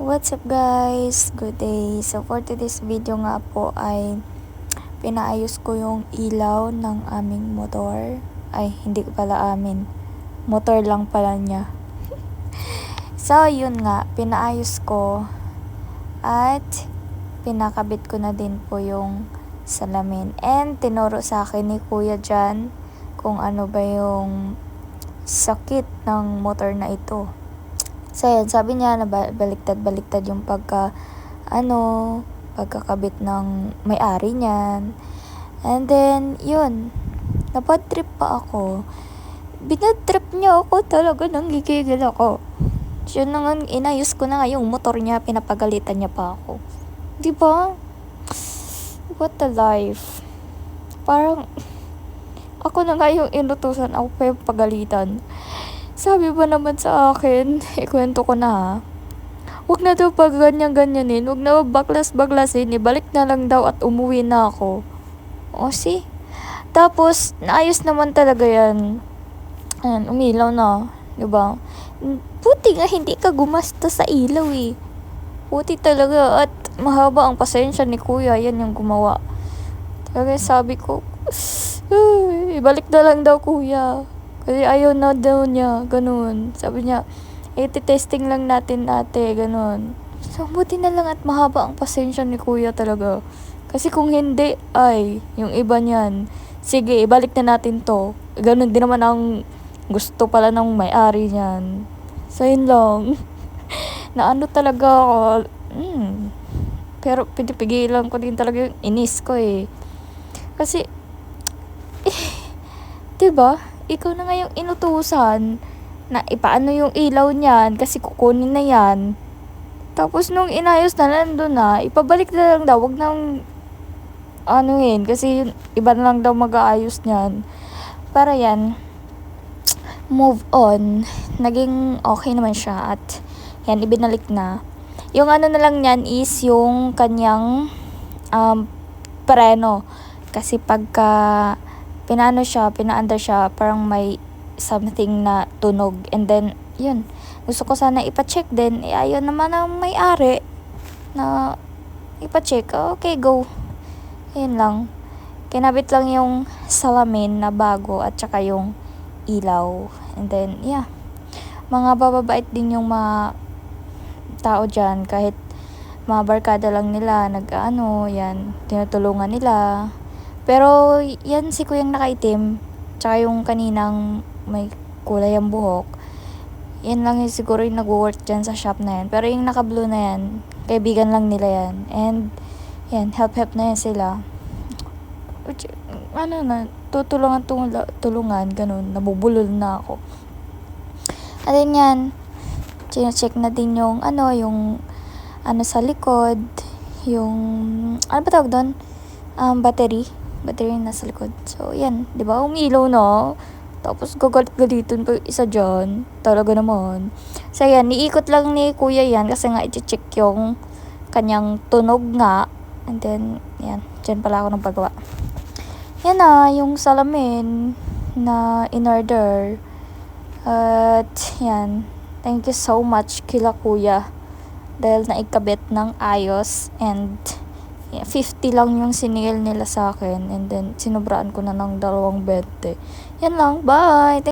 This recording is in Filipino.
What's up guys? Good day. So for today's video nga po ay pinaayos ko yung ilaw ng aming motor. Ay, hindi pala amin. Motor lang pala niya. so yun nga, pinaayos ko at pinakabit ko na din po yung salamin. And tinuro sa akin ni kuya dyan kung ano ba yung sakit ng motor na ito. So, yan, sabi niya na ba- baliktad-baliktad yung pagka, ano, pagkakabit ng may-ari niyan. And then, yun, napad-trip pa ako. Binad-trip niya ako talaga, nang gigigil ako. Yun na nga, inayos ko na nga yung motor niya, pinapagalitan niya pa ako. Di ba? What a life. Parang, ako na nga yung inutusan, ako pa yung pagalitan. Sabi ba naman sa akin, ikwento ko na ha. Huwag na daw pag ganyan-ganyanin, huwag na baklas-baklasin, ibalik na lang daw at umuwi na ako. O si? Tapos, naayos naman talaga yan. Ayan, umilaw na. Diba? Puti nga hindi ka gumasta sa ilaw eh. Puti talaga at mahaba ang pasensya ni kuya, yan yung gumawa. Talaga sabi ko, "Ay, ibalik na lang daw kuya. Kasi ayaw na daw niya, ganun. Sabi niya, eh, testing lang natin ate, ganun. So, buti na lang at mahaba ang pasensya ni kuya talaga. Kasi kung hindi, ay, yung iba niyan, sige, ibalik na natin to. Ganun din naman ang gusto pala ng may-ari niyan. So, yun lang. na ano talaga ako, hmm. Pero pinipigilan ko din talaga yung inis ko eh. Kasi, eh, 'di ba? Ikaw na nga yung inutusan na ipaano yung ilaw niyan kasi kukunin na yan. Tapos nung inayos na nandun na, ipabalik na lang daw, wag nang anuhin kasi yun, iba na lang daw mag-aayos niyan. Para yan, move on. Naging okay naman siya at yan, ibinalik na. Yung ano na lang niyan is yung kanyang um, preno. Kasi pagka pinano siya, pinaandar siya, parang may something na tunog. And then, yun. Gusto ko sana ipacheck din. Eh, ayun naman ang may-ari na ipacheck. Okay, go. Yun lang. Kinabit lang yung salamin na bago at saka yung ilaw. And then, yeah. Mga bababait din yung mga tao dyan. Kahit mga barkada lang nila, nag-ano, yan, tinutulungan nila. Pero, yan si kuyang nakaitim, tsaka yung kaninang may kulay ang buhok, yan lang yung siguro yung nag-work dyan sa shop na yan. Pero yung naka-blue na yan, kaibigan lang nila yan. And, yan, help-help na yan sila. Which, ano na, tutulungan, tulungan, tulungan, ganun, nabubulol na ako. At then yan, check na din yung, ano, yung, ano sa likod, yung, ano ba tawag doon? Um, battery battery na nasa likod. So, yan. Di ba? Umilaw na. Tapos, gagalit-galitin pa yung isa dyan. Talaga naman. So, yan. Niikot lang ni kuya yan kasi nga i-check yung kanyang tunog nga. And then, yan. Diyan pala ako nagpagawa. Yan na, yung salamin na in-order. At, yan. Thank you so much kila kuya. Dahil naikabit ng ayos and 50 lang yung siningil nila sa akin and then sinubraan ko na ng dalawang 20. Yan lang, bye!